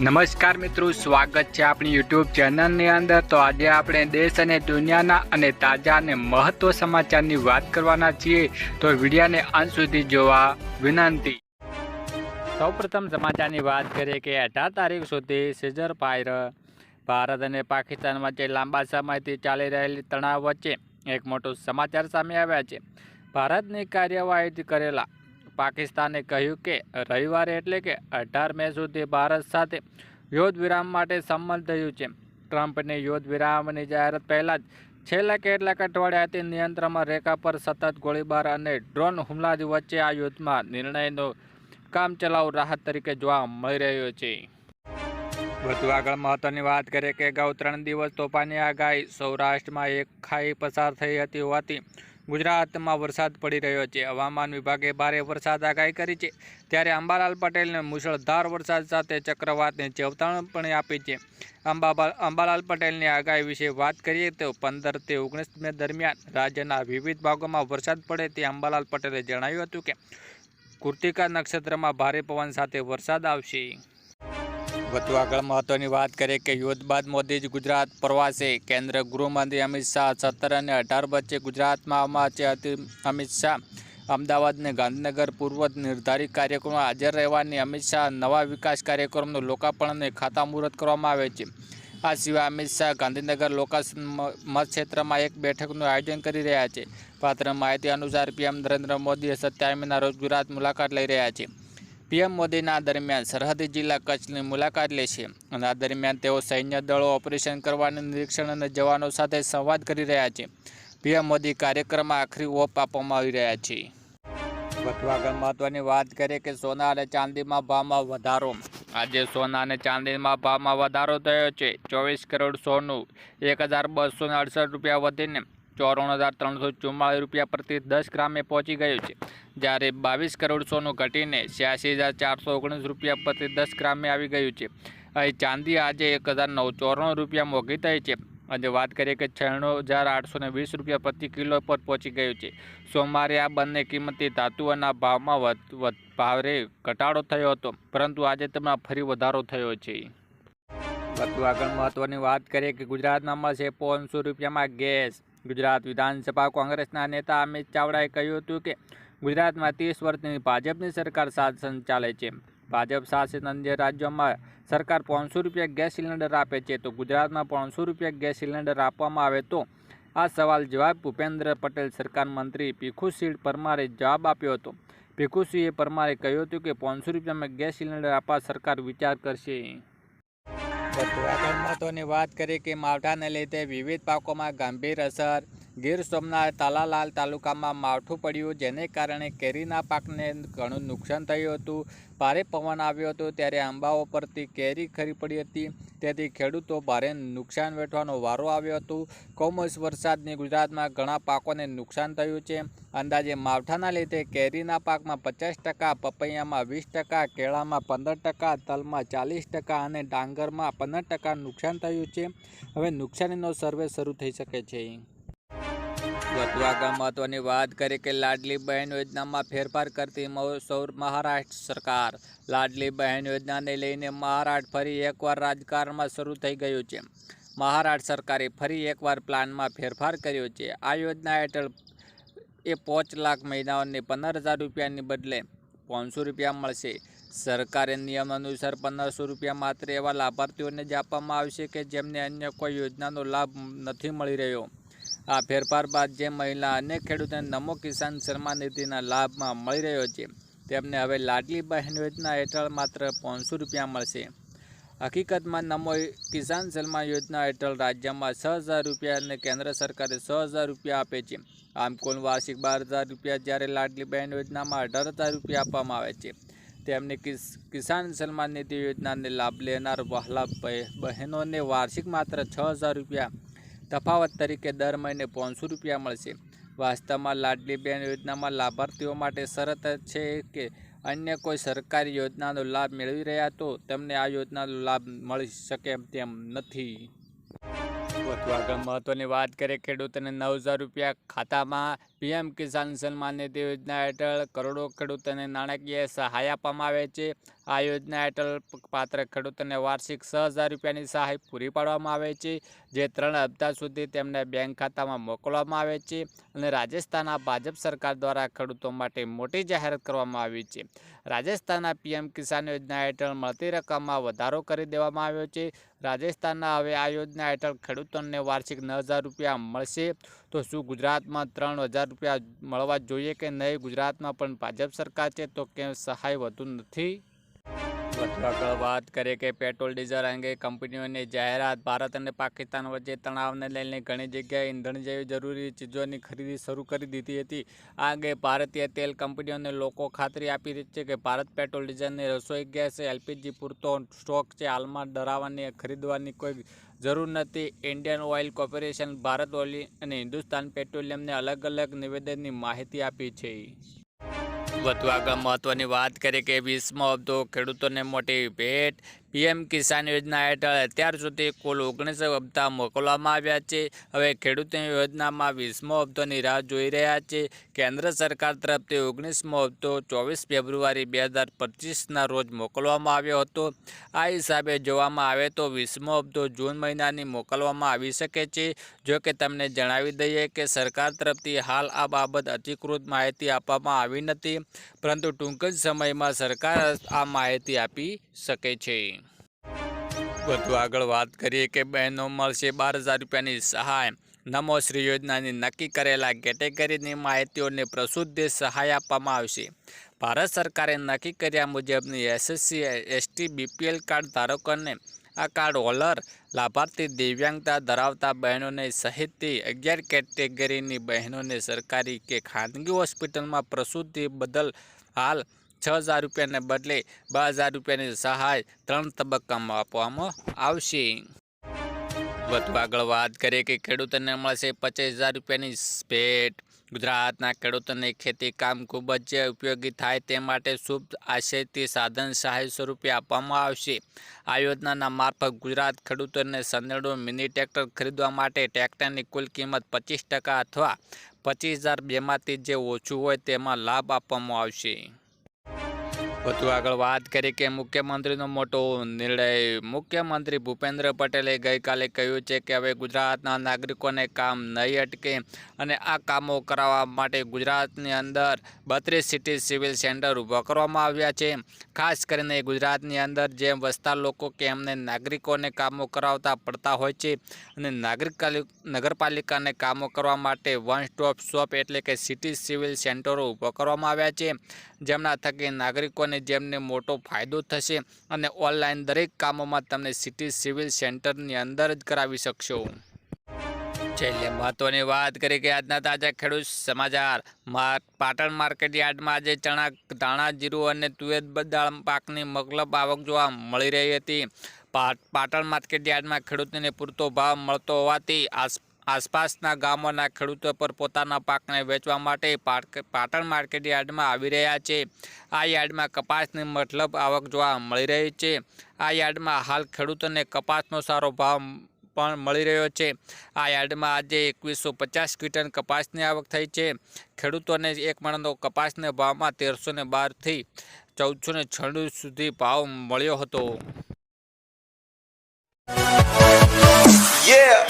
નમસ્કાર મિત્રો, સ્વાગત છે આપણી યુટ્યુબ ચેનલની અંદર. તો આજે આપણે દેશ અને દુનિયાના અને તાજા અને મહત્વ સમાચારની વાત કરવાના છીએ. તો વિડીયાને અંત સુધી જોવા વિનંતી. સૌપ્રથમ સમાચારની વાત કરીએ કે અઢાર તારીખ સુધી સીઝર ફાયર ભારત અને પાકિસ્તાન વચ્ચે લાંબા સમયથી ચાલી રહેલી તણાવ વચ્ચે એક મોટો સમાચાર સામે આવ્યા છે. ભારતની કાર્યવાહી કરેલા પાકિસ્તાને કહ્યું કે રવિવારે એટલે કે અઢાર મે સુધી ભારત સાથે યુદ્ધ વિરામ માટે સંમત થયું છે. ટ્રમ્પને યુદ્ધ વિરામની જાહેરાત પહેલાં જ છેલ્લા કેટલાક અઠવાડિયાથી નિયંત્રણમાં રેખા પર સતત ગોળીબાર અને ડ્રોન હુમલાથી વચ્ચે આ યુદ્ધમાં નિર્ણયનો કામચલાઉ રાહત તરીકે જોવા મળી રહ્યો છે. વધુ આગળ મહત્વની વાત કરીએ કે અગાઉ ત્રણ દિવસ તોફાની આગાહી. સૌરાષ્ટ્રમાં એક ખાઈ પસાર થઈ હતી હોવાથી ગુજરાતમાં વરસાદ પડી રહ્યો છે. હવામાન વિભાગે ભારે વરસાદ આગાહી કરી છે. ત્યારે અંબાલાલ પટેલને મુશળધાર વરસાદ સાથે ચક્રવાતની ચેતવણી પણ આપી છે. અંબાબા અંબાલાલ પટેલની આગાહી વિશે વાત કરીએ તો પંદર તે ઓગણીસ મે દરમિયાન રાજ્યના વિવિધ ભાગોમાં વરસાદ પડે તે અંબાલાલ પટેલે જણાવ્યું હતું કે કૃતિકા નક્ષત્રમાં ભારે પવન સાથે વરસાદ આવશે. વધુ આગળ મહત્વની વાત કરીએ કે યુદ્ધ બાદ મોદી ગુજરાત પ્રવાસે. કેન્દ્ર ગૃહમંત્રી અમિત શાહ સત્તર અને અઢાર વચ્ચે ગુજરાતમાં આવવામાં છે અમિત શાહ. અમદાવાદ અને ગાંધીનગર પૂર્વ નિર્ધારિત કાર્યક્રમમાં હાજર રહેવાની અમિત શાહ નવા વિકાસ કાર્યક્રમનું લોકાર્પણ અને ખાતામુહૂર્ત કરવામાં આવે છે. આ સિવાય અમિત શાહ ગાંધીનગર મતક્ષેત્રમાં એક બેઠકનું આયોજન કરી રહ્યા છે. પાત્ર માહિતી અનુસાર પીએમ નરેન્દ્ર મોદીએ સત્યાવીના રોજ ગુજરાત મુલાકાત લઈ રહ્યા છે. પીએમ મોદીના દરમિયાન સરહદી જિલ્લા કચ્છની મુલાકાત લેશે અને આ દરમિયાન તેઓ સૈન્ય દળો, ઓપરેશન કરવાની નિરીક્ષણ અને જવાનો સાથે સંવાદ કરી રહ્યા છે. પીએમ મોદી કાર્યક્રમમાં આખરી ઓપ આપવામાં આવી રહ્યા છે. આગળ મહત્વની વાત કરીએ કે સોના અને ચાંદીમાં ભાવમાં વધારો. આજે સોના અને ચાંદીમાં ભાવમાં વધારો થયો છે. ચોવીસ કરોડ સોનું, એક હજાર બસો અડસઠ રૂપિયા વધીને ચોરાણું હજાર ત્રણસો ચુમ્માળીસ રૂપિયા પ્રતિ દસ ગ્રામે પહોંચી ગયું છે. જ્યારે બાવીસ કરોડ સોનું ઘટીને છ્યાસી હજાર ચારસો ઓગણીસ રૂપિયા પ્રતિ દસ ગ્રામે આવી ગયું છે. અહીં ચાંદી આજે એક હજાર નવ ચોરાણું રૂપિયા મોંઘી થઈ છે. અને વાત કરીએ કે છણું હજાર આઠસો ને વીસ રૂપિયા પ્રતિ કિલો પર પહોંચી ગયું છે. સોમવારે આ બંને કિંમતી ધાતુઓના ભાવમાં ભાવે ઘટાડો થયો હતો. પરંતુ આજે તેમાં ફરી વધારો થયો છે. વધુ આગળ મહત્વની વાત કરીએ કે ગુજરાતમાં મળશે પાંચસો રૂપિયામાં ગેસ. ગુજરાત વિધાનસભા કોંગ્રેસના નેતા અમિત ચાવડાએ કહ્યું હતું કે ગુજરાતમાં ત્રીસ વર્ષની ભાજપની સરકાર શાસન ચાલે છે. ભાજપ શાસિત અન્ય રાજ્યોમાં સરકાર પાંચસો રૂપિયા ગેસ સિલિન્ડર આપે છે. તો ગુજરાતમાં પાંચસો રૂપિયા ગેસ સિલિન્ડર આપવામાં આવે તો? આ સવાલ જવાબ ભૂપેન્દ્ર પટેલ સરકાર મંત્રી ભીખુસિંહ પરમારે જવાબ આપ્યો હતો. ભીખુસિંહે પરમારે કહ્યું હતું કે પાંચસો રૂપિયામાં ગેસ સિલિન્ડર આપવા સરકાર વિચાર કરશે. વધુ આગળ મહત્વની વાત કરીએ કે માવઠાને લીધે વિવિધ પાકોમાં ગંભીર અસર ગીર સોમનાથ તાલાલાલ તાલુકામાં માવઠું પડ્યું, જેને કારણે કેરીના પાકને ઘણું નુકસાન થયું હતું. ભારે પવન આવ્યો હતો ત્યારે આંબાઓ પરથી કેરી ખરી પડી હતી. તેથી ખેડૂતો ભારે નુકસાન વેઠવાનો વારો આવ્યો હતો. કમોસ વરસાદની ગુજરાતમાં ઘણા પાકોને નુકસાન થયું છે. અંદાજે માવઠાના લીધે કેરીના પાકમાં પચાસ ટકા, પપૈયામાં વીસ ટકા, કેળામાં પંદર ટકા, તલમાં ચાલીસ ટકા અને ડાંગરમાં પંદર ટકા નુકસાન થયું છે. હવે નુકસાનીનો સર્વે શરૂ થઈ શકે છે. આગળ મહત્વની વાત કરીએ કે લાડલી બહેન યોજનામાં ફેરફાર કરતી સૌર, મહારાષ્ટ્ર સરકાર. લાડલી બહેન યોજનાને લઈને મહારાષ્ટ્ર ફરી એકવાર રાજકારણમાં શરૂ થઈ ગયું છે. મહારાષ્ટ્ર સરકારે ફરી એકવાર પ્લાનમાં ફેરફાર કર્યો છે. આ યોજના હેઠળ એ પાંચ લાખ મહિનાઓને પંદર હજાર રૂપિયાની બદલે પાંચસો રૂપિયા મળશે. સરકારે નિયમ અનુસાર પંદરસો રૂપિયા માત્ર એવા લાભાર્થીઓને જ આપવામાં આવશે કે જેમને અન્ય કોઈ યોજનાનો લાભ નથી મળી રહ્યો. આ ફેરફાર બાદ જે મહિલા અને ખેડૂતોને નમો કિસાન સન્માન નિધિના લાભમાં મળી રહ્યો છે, તેમને હવે લાડલી બહેન યોજના હેઠળ માત્ર પાંચસો રૂપિયા મળશે. હકીકતમાં નમો કિસાન સન્માન યોજના હેઠળ રાજ્યમાં છ હજાર રૂપિયા અને કેન્દ્ર સરકારે છ હજાર રૂપિયા આપે છે. આમ કુલ વાર્ષિક બાર હજાર રૂપિયા જ્યારે લાડલી બહેન યોજનામાં અઢાર હજાર રૂપિયા આપવામાં આવે છે. તેમને કિસાન સન્માન નિધિ યોજનાને લાભ લેનાર વહાલા બહેનોને વાર્ષિક માત્ર છ હજાર રૂપિયા તફાવત તરીકે દર મહિને પાંચસો રૂપિયા મળશે. વાસ્તવમાં લાડલી બહેન યોજનામાં લાભાર્થીઓ માટે શરત છે કે અન્ય કોઈ સરકારી યોજનાનો લાભ મેળવી રહ્યા તો તેમને આ યોજનાનો લાભ મળી શકે તેમ નથી. મહત્વની વાત કરીએ, ખેડૂતોને નવ હજાર રૂપિયા ખાતામાં પીએમ કિસાન સન્માન નિધિ યોજના હેઠળ કરોડો ખેડૂતોને નાણાકીય સહાય આપવામાં આવે છે. આ યોજના હેઠળ પાત્ર ખેડૂતોને વાર્ષિક છ હજાર રૂપિયાની સહાય પૂરી પાડવામાં આવે છે, જે ત્રણ હપ્તા સુધી તેમને બેંક ખાતામાં મોકલવામાં આવે છે અને રાજસ્થાનના ભાજપ સરકાર દ્વારા ખેડૂતો માટે મોટી જાહેરાત કરવામાં આવી છે. રાજસ્થાનના પીએમ કિસાન યોજના હેઠળ મળતી રકમમાં વધારો કરી દેવામાં આવ્યો છે. રાજસ્થાનના હવે આ યોજના હેઠળ ખેડૂતોને વાર્ષિક નવ હજાર રૂપિયા મળશે. તો શું ગુજરાતમાં ત્રણ હજાર રૂપિયા મળવા જોઈએ કે નહીં? ગુજરાતમાં પણ ભાજપ સરકાર છે તો ક્યાંય સહાય વધુ નથી? વાત કરીએ કે પેટ્રોલ, ડીઝલ અંગે કંપનીઓની જાહેરાત. ભારત અને પાકિસ્તાન વચ્ચે તણાવને લઈને ઘણી જગ્યાએ ઈંધણ જેવી જરૂરી ચીજોની ખરીદી શરૂ કરી દીધી હતી. આ અંગે ભારતીય તેલ કંપનીઓને લોકો ખાતરી આપી રહી છે કે ભારત પેટ્રોલ, ડીઝલની રસોઈ, ગેસ, એલપીજી પૂરતો સ્ટોક છે. હાલમાં ડરાવવાની ખરીદવાની કોઈ જરૂર નથી. Indian Oil Corporation, Bharat Oil અને હિન્દુસ્તાન પેટ્રોલિયમને અલગ અલગ નિવેદનની માહિતી આપી છે. વધુ આગળ મહત્વની વાત કરીએ કે વીસમો હપ્તો ખેડૂતોને મોટી ભેટ પીએમ કિસાન યોજના હેઠળ અત્યાર સુધી કુલ ઓગણીસ હપ્તા મોકલવામાં આવ્યા છે. હવે ખેડૂતોની યોજનામાં વીસમો હપ્તોની રાહ જોઈ રહ્યા છે. કેન્દ્ર સરકાર તરફથી ઓગણીસમો હપ્તો ચોવીસ ફેબ્રુઆરી બે હજાર પચીસના રોજ મોકલવામાં આવ્યો હતો. આ હિસાબે જોવામાં આવે તો વીસમો હપ્તો જૂન મહિનાની મોકલવામાં આવી શકે છે. જો કે તમને જણાવી દઈએ કે સરકાર તરફથી હાલ આ બાબત અધિકૃત માહિતી આપવામાં આવી નથી, પરંતુ ટૂંક જ સમયમાં સરકાર આ માહિતી આપી શકે છે. વધુ આગળ વાત કરીએ કે બહેનો મળશે બાર હજાર રૂપિયાની સહાય. નમો શ્રી યોજનાની નક્કી કરેલા કેટેગરીની માહિતીઓને પ્રસુદ્ધ સહાય આપવામાં આવશે. ભારત સરકારે નક્કી કર્યા મુજબની એસએસસી, એસટી, બીપીએલ કાર્ડ ધારકોને આ કાર્ડ હોલર લાભાર્થી દિવ્યાંગતા ધરાવતા બહેનોને સહિતથી અગિયાર કેટેગરીની બહેનોને સરકારી કે ખાનગી હોસ્પિટલમાં પ્રસૂતિ બદલ હાલ છ હજાર રૂપિયાને બદલે બે હજાર રૂપિયાની સહાય ત્રણ તબક્કામાં આપવામાં આવશે. વધુ આગળ વાત કરીએ કે ખેડૂતોને મળશે પચીસ હજાર રૂપિયાની ભેટ. ગુજરાતના ખેડૂતોને ખેતી કામ ખૂબ જ ઉપયોગી થાય તે માટે શુભ આશયથી સાધન સહાય સ્વરૂપે આપવામાં આવશે. આ યોજનાના મારફત ગુજરાત ખેડૂતોને સંદેડો મિની ટ્રેક્ટર ખરીદવા માટે ટ્રેક્ટરની કુલ કિંમત પચીસ ટકા અથવા પચીસ હજાર બેમાંથી જે ઓછું હોય તેમાં લાભ આપવામાં આવશે. વધુ આગળ વાત કરીએ કે મુખ્યમંત્રીનો મોટો નિર્ણય મુખ્યમંત્રી ભૂપેન્દ્ર પટેલે ગઈકાલે કહ્યું છે કે હવે ગુજરાતના નાગરિકોને કામ નહીં અટકે અને આ કામો કરાવવા માટે ગુજરાતની અંદર બત્રીસ સિટી સિવિલ સેન્ટર ઊભા કરવામાં આવ્યા છે. ખાસ કરીને ગુજરાતની અંદર જેમ વસતા લોકો કે એમને નાગરિકોને કામો કરાવતા પડતા હોય છે અને નાગરિક નગરપાલિકાને કામો કરવા માટે વન સ્ટોપ શોપ એટલે કે સિટી સિવિલ સેન્ટરો ઊભા કરવામાં આવ્યા છે. જેમના થકી નાગરિકોને જેમને મોટો ફાયદો થશે અને ઓનલાઈન દરેક કામોમાં તમને સિટી સિવિલ સેન્ટરની અંદર જ કરાવી શકશો. છેલ્લે મહત્વની વાત કરી કે આજના તાજા ખેડૂત સમાચાર. પાટણ માર્કેટ યાર્ડમાં આજે ચણા, ધાણા, જીરું અને તુવેર દાળ પાકની મગલબ આવક જોવા મળી રહી હતી. પાટણ માર્કેટ યાર્ડમાં ખેડૂતોને પૂરતો ભાવ મળતો હોવાથી આસ, આસપાસના ગામોના ખેડૂતો પર પોતાના પાકને વેચવા માટે પાટ- પાટણ માર્કેટ યાર્ડમાં આવી રહ્યા છે. આ યાર્ડમાં કપાસની મતલબ આવક જોવા મળી રહી છે. આ યાર્ડમાં હાલ ખેડૂતોને કપાસનો સારો ભાવ પણ મળી રહ્યો છે. આ યાર્ડમાં આજે એકવીસો પચાસ ક્વિન્ટલ કપાસની આવક થઈ છે. ખેડૂતોને એક મણનો કપાસના ભાવમાં તેરસો ને બારથી ચૌદસો ને સુધી ભાવ મળ્યો હતો. Yeah.